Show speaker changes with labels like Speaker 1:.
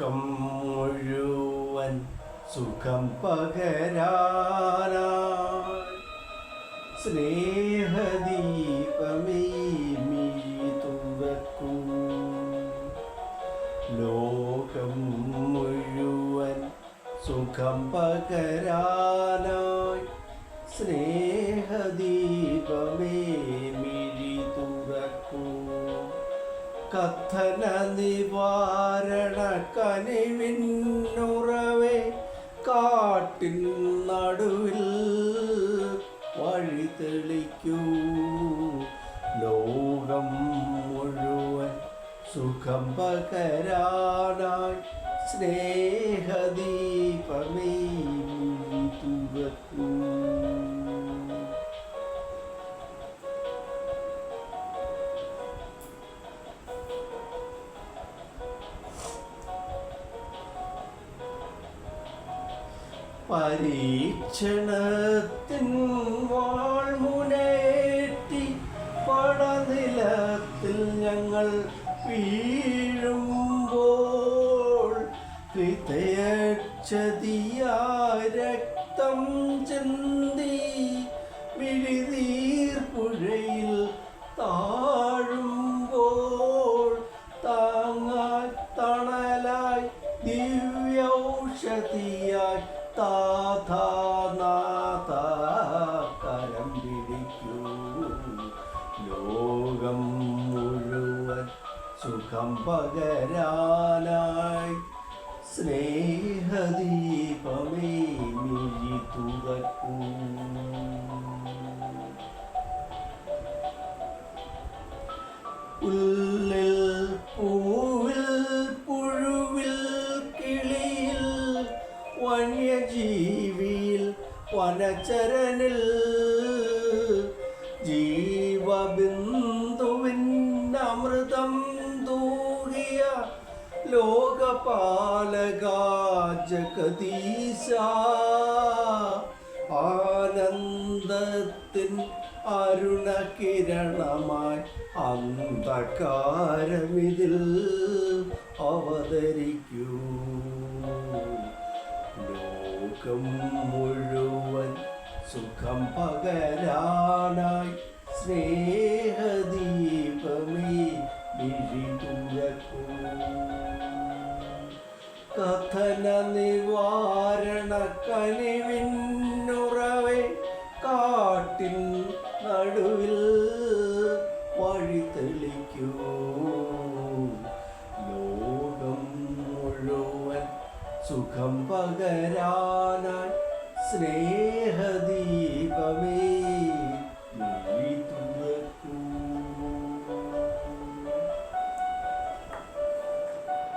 Speaker 1: ലോകം മുഴുവൻ സുഖം പകരാനാ. സ്നേഹദീപമേ മിഴി തുറക്കൂ ലോകം മുഴുവൻ സുഖം പകരാനായി. സ്നേഹദീപമേ കഥന നിവാരണ കനിവിന്നുറവേ കാട്ടിൻ നടുവിൽ വഴി തെളിക്കൂ. ലോകം മുഴുവൻ സുഖം പകരാനായി സ്നേഹദീപമേ തുറക്കൂ പരീക്ഷണത്തിൻ വാൾമുനേറ്റി പടനിലത്തിൽ ഞങ്ങൾ വീഴുമ്പോൾ ഹൃദയക്ഷതിയായ താഥാനാഥ കരം പിടിക്കൂ ലോകം മുഴുവൻ സുഖം പകരാനായി സ്നേഹദീപമേ മിഴി തുറക്കൂ ഉള്ളിൽ വന്യജീവിയിൽ വനചരനിൽ ജീവബിന്ദുവിൻ അമൃതം തൂകിയ ലോകപാലക ജഗദീശ. ആനന്ദത്തിൻ അരുണകിരണമായി അന്ധകാരമിതിൽ അവതരിക്കൂ. ലോകം മുഴുവൻ സുഖം പകരാനായി സ്നേഹദീപമേ വിഴി തുറക്കൂ കഥന നിവാരണ കനിവിന്നുറവേ കാട്ടിൻ സുഖം പകരാനായി സ്നേഹദീപമേ.